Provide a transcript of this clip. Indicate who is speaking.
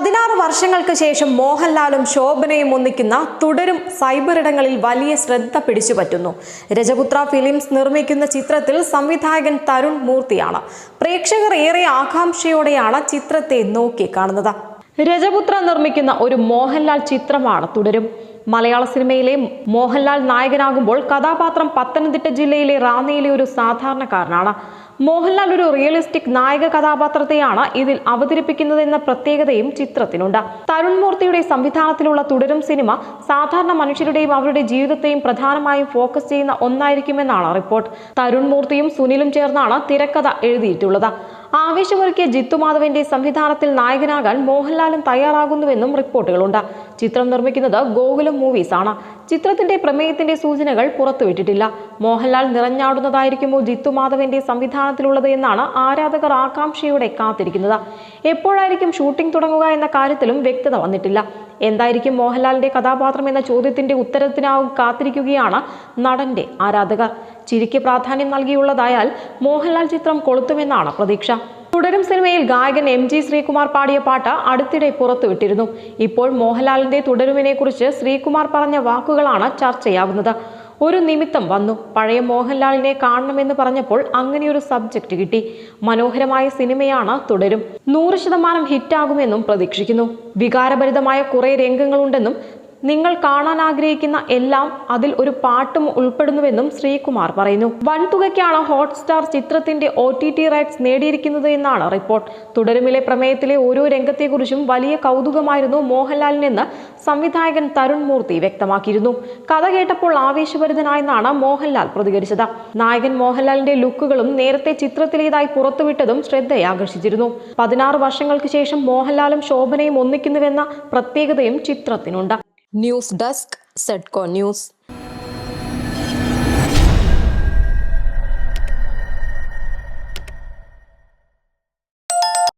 Speaker 1: പതിനാറ് വർഷങ്ങൾക്ക് ശേഷം മോഹൻലാലും ശോഭനയും ഒന്നിക്കുന്ന തുടരും സൈബർ ഇടങ്ങളിൽ വലിയ ശ്രദ്ധ പിടിച്ചുപറ്റുന്നു രജപുത്ര ഫിലിംസ് നിർമ്മിക്കുന്ന ചിത്രത്തിൽ സംവിധായകൻ തരുൺ മൂർത്തിയാണ്. പ്രേക്ഷകർ ഏറെ ആകാംക്ഷയോടെയാണ് ചിത്രത്തെ നോക്കി കാണുന്നത്. രജപുത്ര നിർമ്മിക്കുന്ന ഒരു മോഹൻലാൽ ചിത്രമാണ് തുടരും. മലയാള സിനിമയിലെ മോഹൻലാൽ നായകനാകുമ്പോൾ കഥാപാത്രം പത്തനംതിട്ട ജില്ലയിലെ റാന്നിയിലെ ഒരു സാധാരണക്കാരനാണ്. മോഹൻലാൽ ഒരു റിയലിസ്റ്റിക് നായക കഥാപാത്രത്തെയാണ് ഇതിൽ അവതരിപ്പിക്കുന്നതെന്ന പ്രത്യേകതയും ചിത്രത്തിനുണ്ട്. തരുൺ മൂർത്തിയുടെ സംവിധാനത്തിലുള്ള തുടരും സിനിമ സാധാരണ മനുഷ്യരുടെയും അവരുടെ ജീവിതത്തെയും പ്രധാനമായും ഫോക്കസ് ചെയ്യുന്ന ഒന്നായിരിക്കുമെന്നാണ് റിപ്പോർട്ട്. തരുൺ മൂർത്തിയും സുനിലും ചേർന്നാണ് തിരക്കഥ എഴുതിയിട്ടുള്ളത്. ആവേശമൊരുക്കിയ ജിത്തു മാധവന്റെ സംവിധാനത്തിൽ നായകനാകാൻ മോഹൻലാലും തയ്യാറാകുന്നുവെന്നും റിപ്പോർട്ടുകളുണ്ട്. ചിത്രം നിർമ്മിക്കുന്നത് ഗോകുലം മൂവീസ് ആണ്. ചിത്രത്തിന്റെ പ്രമേയത്തിന്റെ സൂചനകൾ പുറത്തുവിട്ടിട്ടില്ല. മോഹൻലാൽ നിറഞ്ഞാടുന്നതായിരിക്കുമോ ജിത്തു മാധവന്റെ സംവിധാനത്തിലുള്ളത് എന്നാണ് ആരാധകർ ആകാംക്ഷയോടെ കാത്തിരിക്കുന്നത്. എപ്പോഴായിരിക്കും ഷൂട്ടിംഗ് തുടങ്ങുക എന്ന കാര്യത്തിലും വ്യക്തത വന്നിട്ടില്ല. എന്തായിരിക്കും മോഹൻലാലിന്റെ കഥാപാത്രം എന്ന ചോദ്യത്തിന്റെ ഉത്തരത്തിനാവും കാത്തിരിക്കുകയാണ് നടന്റെ ആരാധകർ. ചിരിക്ക് പ്രാധാന്യം നൽകിയുള്ളതായാൽ മോഹൻലാൽ ചിത്രം കൊളുത്തുമെന്നാണ് പ്രതീക്ഷ. തുടരും സിനിമയിൽ ഗായകൻ എം ജി ശ്രീകുമാർ പാടിയ പാട്ട് അടുത്തിടെ പുറത്തുവിട്ടിരുന്നു. ഇപ്പോൾ മോഹൻലാലിന്റെ തുടരുവിനെ കുറിച്ച് ശ്രീകുമാർ പറഞ്ഞ വാക്കുകളാണ് ചർച്ചയാകുന്നത് ഒരു നിമിത്തം വന്നു. പഴയ മോഹൻലാലിനെ കാണണമെന്ന് പറഞ്ഞപ്പോൾ അങ്ങനെയൊരു സബ്ജക്റ്റ് കിട്ടി. മനോഹരമായ സിനിമയാണ് തുടരും. നൂറ് ശതമാനം ഹിറ്റാകുമെന്നും പ്രതീക്ഷിക്കുന്നു. വികാരഭരിതമായ കുറെ രംഗങ്ങളുണ്ടെന്നും നിങ്ങൾ കാണാൻ ആഗ്രഹിക്കുന്ന എല്ലാം അതിൽ ഒരു പാട്ടും ഉൾപ്പെടുന്നുവെന്നും ശ്രീകുമാർ പറയുന്നു. വൻതുകയ്ക്കാണ് ഹോട്ട്സ്റ്റാർ ചിത്രത്തിന്റെ ഒ ടി ടി റൈറ്റ്സ് നേടിയിരിക്കുന്നത് എന്നാണ് റിപ്പോർട്ട്. തുടരുമിലെ പ്രമേയത്തിലെ ഓരോ രംഗത്തെക്കുറിച്ചും വലിയ കൗതുകമായിരുന്നു മോഹൻലാലിനെന്ന് സംവിധായകൻ തരുൺ മൂർത്തി വ്യക്തമാക്കിയിരുന്നു. കഥ കേട്ടപ്പോൾ ആവേശഭരിതനായെന്നാണ് മോഹൻലാൽ പ്രതികരിച്ചത്. നായകൻ മോഹൻലാലിന്റെ ലുക്കുകളും നേരത്തെ ചിത്രത്തിലേതായി പുറത്തുവിട്ടതും ശ്രദ്ധയാകർഷിച്ചിരുന്നു പതിനാറ് വർഷങ്ങൾക്ക് ശേഷം മോഹൻലാലും ശോഭനയും ഒന്നിക്കുന്നുവെന്ന പ്രത്യേകതയും ചിത്രത്തിനുണ്ട്. News desk സെഡ്കോ news